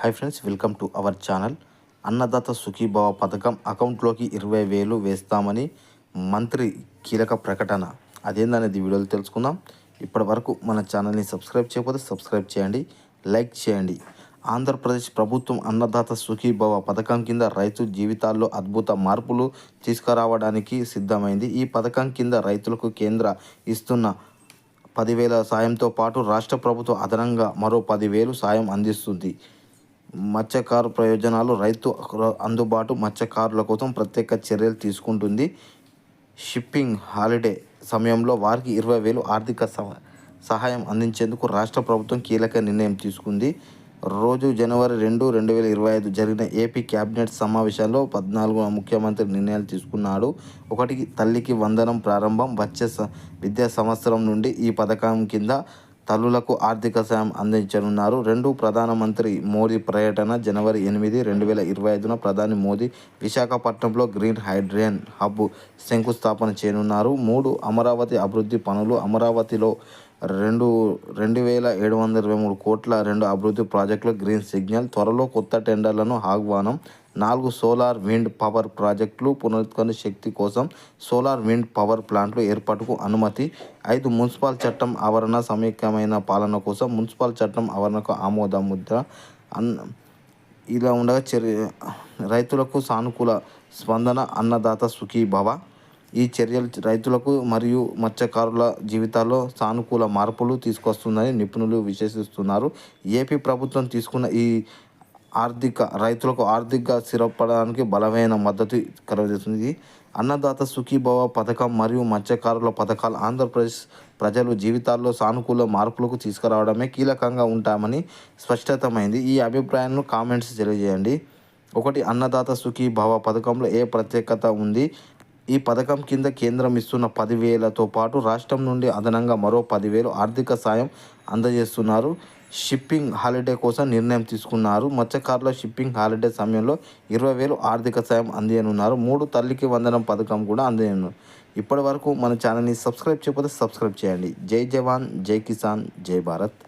Hi friends welcome to our channel Annadata Sukhibhava పథకం అకౌంట్లోకి ఇరవై వేలు వేస్తామని మంత్రి కీలక ప్రకటన. అదేందనేది వీడియోలో తెలుసుకుందాం. ఇప్పటి వరకు మన ఛానల్ని సబ్స్క్రైబ్ చేయకపోతే సబ్స్క్రైబ్ చేయండి లైక్ చేయండి. ఆంధ్రప్రదేశ్ ప్రభుత్వం అన్నదాత సుఖీభవ పథకం కింద రైతు జీవితాల్లో అద్భుత మార్పులు తీసుకురావడానికి సిద్ధమైంది. ఈ పథకం కింద రైతులకు కేంద్ర ఇస్తున్న పదివేల సాయంతో పాటు రాష్ట్ర ప్రభుత్వం అదనంగా మరో పదివేలు సాయం అందిస్తుంది. మత్స్యకారు ప్రయోజనాలు రైతు అందుబాటు మత్స్యకారుల కోసం ప్రత్యేక చర్యలు తీసుకుంటుంది. షిప్పింగ్ హాలిడే సమయంలో వారికి ఇరవై వేలు ఆర్థిక సహాయం అందించేందుకు రాష్ట్ర ప్రభుత్వం కీలక నిర్ణయం తీసుకుంది. రోజు జనవరి రెండు రెండు వేల ఇరవై ఐదు జరిగిన ఏపీ క్యాబినెట్ సమావేశంలో పద్నాలుగు ముఖ్యమంత్రి నిర్ణయాలు తీసుకున్నాడు. ఒకటి తల్లికి వందనం ప్రారంభం వచ్చే విద్యా సంవత్సరం నుండి ఈ పథకం కింద తల్లులకు ఆర్థిక సాయం అందించనున్నారు. రెండు ప్రధానమంత్రి మోదీ పర్యటన జనవరి ఎనిమిది రెండు వేల ఇరవై ఐదున ప్రధాని మోదీ విశాఖపట్నంలో గ్రీన్ హైడ్రియన్ హబ్ శంకుస్థాపన చేయనున్నారు. మూడు అమరావతి అభివృద్ధి పనులు అమరావతిలో రెండు రెండు వేల ఏడు వందల ఇరవై మూడు కోట్ల రెండు అభివృద్ధి ప్రాజెక్టులు గ్రీన్ సిగ్నల్ త్వరలో కొత్త టెండర్లను ఆహ్వానం నాలుగు సోలార్ విండ్ పవర్ ప్రాజెక్టులు పునరుత్పత్తి శక్తి కోసం సోలార్ విండ్ పవర్ ప్లాంట్లు ఏర్పాటుకు అనుమతి. ఐదు మున్సిపల్ చట్టం ఆవరణ సమీకమైన పాలన కోసం మున్సిపల్ చట్టం ఆవరణకు ఆమోద ముద్ర. అన్ ఇలా ఉండగా చర్య రైతులకు సానుకూల స్పందన అన్నదాత సుఖీభవ ఈ చర్యలు రైతులకు మరియు మత్స్యకారుల జీవితాల్లో సానుకూల మార్పులు తీసుకొస్తుందని నిపుణులు విశ్లేషిస్తున్నారు. ఏపీ ప్రభుత్వం తీసుకున్న ఈ ఆర్థిక రైతులకు ఆర్థికంగా స్థిరపడడానికి బలమైన మద్దతు కలుగజేస్తుంది. అన్నదాత సుఖీభవ పథకం మరియు మత్స్యకారుల పథకాలు ఆంధ్రప్రదేశ్ ప్రజలు జీవితాల్లో సానుకూల మార్పులకు తీసుకురావడమే కీలకంగా ఉంటామని స్పష్టతమైంది. ఈ అభిప్రాయాలను కామెంట్స్ తెలియజేయండి. ఒకటి అన్నదాత సుఖీభవ పథకంలో ఏ ప్రత్యేకత ఉంది? ఈ పథకం కింద కేంద్రం ఇస్తున్న పదివేలతో పాటు రాష్ట్రం నుండి అదనంగా మరో పదివేలు ఆర్థిక సాయం అందజేస్తున్నారు. షిప్పింగ్ హాలిడే కోసం నిర్ణయం తీసుకున్నారు. మత్స్యకారుల షిప్పింగ్ హాలిడే సమయంలో ఇరవై వేలు ఆర్థిక సాయం అందజేయనున్నారు మూడు తల్లికి వందనం పథకం కూడా అందజేయను ఇప్పటి వరకు మన ఛానల్ని సబ్స్క్రైబ్ చేయకపోతే సబ్స్క్రైబ్ చేయండి. జై జవాన్ జై కిసాన్ జై భారత్.